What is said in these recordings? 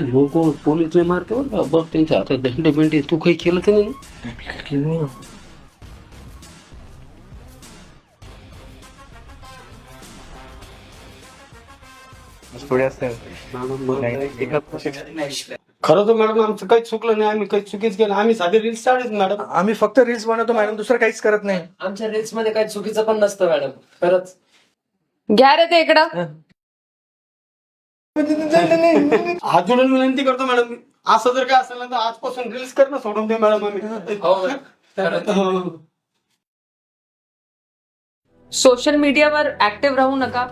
लोक पोलीसले मारते बरं का बघ त्यांच्या हातात दंडे बिंडे तू काही केलं की नाही। थोडे असते खरं तर मॅडम आमचं काही चुकलं नाही आम्ही काही चुकीच केलं आम्ही साधे रील्स काढत मॅडम. आम्ही फक्त रील्स बनवतो मॅडम. दुसरं काहीच करत नाही. आमच्या रील्समध्ये काही चुकीचं पण नसतं मॅडम. खरंच. घ्या रे ते इकडं. हात जोडून विनंती करतो मॅडम असं जर काय असेल ना तर आजपासून रील्स करणं सोडून दे मॅडम आम्ही हो मॅडम. खरंच. हो. सोशल मीडियावर ऍक्टिव्ह राहू नका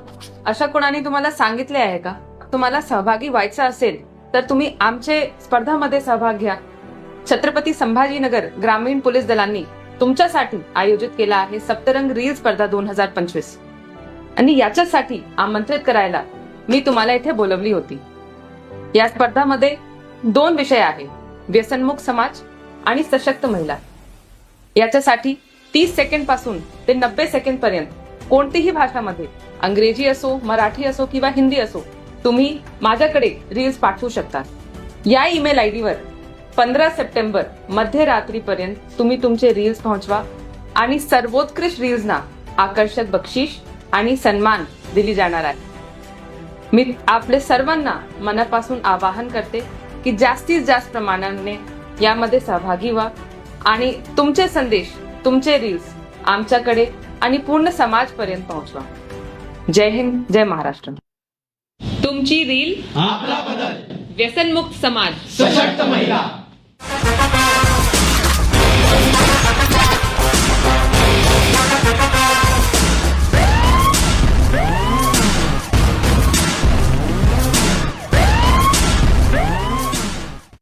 अशा कोणाने तुम्हाला सांगितले आहे का तुम्हाला सहभागी व्हायचं असेल तर तुम्ही आमचे स्पर्धामध्ये सहभाग घ्या छत्रपती संभाजीनगर ग्रामीण पोलीस दलांनी तुमच्यासाठी आयोजित केला आहे सप्तरंग रील स्पर्धा दोन हजार पंचवीस आणि याच्यासाठी आमंत्रित करायला मी तुम्हाला इथे बोलवली होती. या स्पर्धामध्ये दोन विषय आहे व्यसनमुक्त समाज आणि सशक्त महिला. याच्यासाठी तीस सेकंडपासून ते नब्बे सेकंड पर्यंत कोणतीही भाषामध्ये अंग्रेजी असो मराठी असो किंवा हिंदी असो तुम्ही माझ्याकडे रील्स पाठवू शकता. या ईमेल आय डीवर पंधरा सप्टेंबर मध्यरात्रीपर्यंत तुम्ही तुमचे रील्स पोहोचवा आणि सर्वोत्कृष्ट रील्सना आकर्षक बक्षीस आणि सन्मान दिली जाणार आहे. मी आपले सर्वांना मनापासून आवाहन करते की जास्तीत जास्त प्रमाणाने यामध्ये सहभागी व्हा आणि तुमचे संदेश तुमचे रील्स आमच्याकडे आणि पूर्ण समाजपर्यंत पोहोचवा. जय हिंद जय महाराष्ट्र. तुमची रील व्यसनमुक्त समाज. सशक्त महिला.